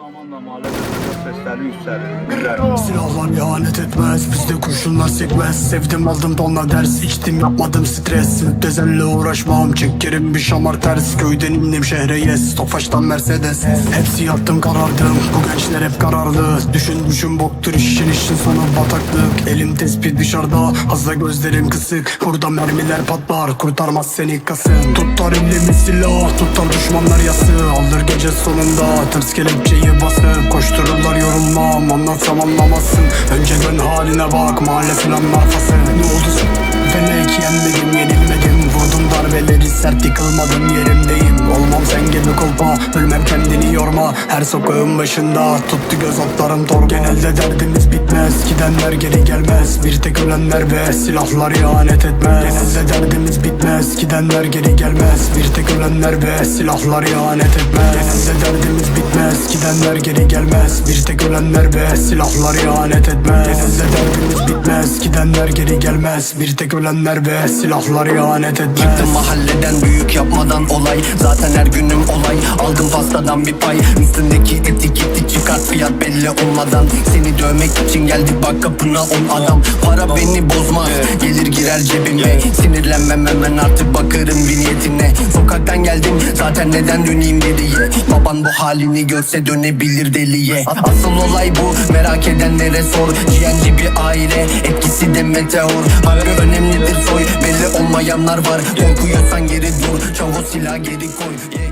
zamanla mahallede sokak sesleri yükseldi. Silahlar ihanet etmez Bizde kurşunlar sekmez. Sevdim aldım tonla ders içtim yapmadım stres. Müptezelle uğraşmam Çekerim bir şamar ters. Köyden indim şehre yes Tofaştan Mercedes Hepsi yattım karardım Bu gençler hep kararlı. Düşün düşün boktur işin işin sonu bataklık. Elim tespih dışarıda Hazla gözlerim kısık. Burada mermiler patlar Kurtarmaz seni kasın Tutar elimi silah Tutar düşmanlar yası Alır gece sonunda Tırs kelepçeyi basıp Koştururlar yorulmam Anlatsam anlamazsın. Önce dön haline bak Mahalle filan marfası Ne oldu Felek yenmedim yenilmedim. Vurdum darbeleri sert yıkılmadım yerimdeyim. Olmam sen gibi kolpa Ölmem kendini yorma. Her sokağın başında Tuttu göz altlarım torba Genelde derdimiz bitmez Gidenler geri gelmez. Bir tek ölenler be Silahlar ihanet etmez. Genelde derdimiz bitmez Gidenler geri gelmez. Bir tek ölenler be Silahlar ihanet etmez. Genelde derdimiz bitmez Gidenler geri gelmez. Bir tek ölenler be Silahlar ihanet etmez. Genelde derdimiz bitmez Gidenler geri gelmez. Bir tek ölenler be Silahlar ihanet etmez. Çıktım mahalleden büyük yapmadan olay. Zaten her günüm olay. Aldım pastadan bir pay. Üstündeki etiketi çıkart. Fiyat belli olmadan. Seni dövmek için geldik bak kapına on adam. Para beni bozmaz. Gelir girer cebime. Sinirlenmem hemen artık bakarım bir niyetine Sokaktan geldim zaten neden döneyim geriye Baban bu halini görse dönebilir deliye. Asıl olay bu. Merak edenlere sor. GNG bir aile etkisi de meteor. Hakkı önemlidir soy. Belli olmayanlar var. Korkuyorsan geri dur. Çavuş silah geri koy. Yeah.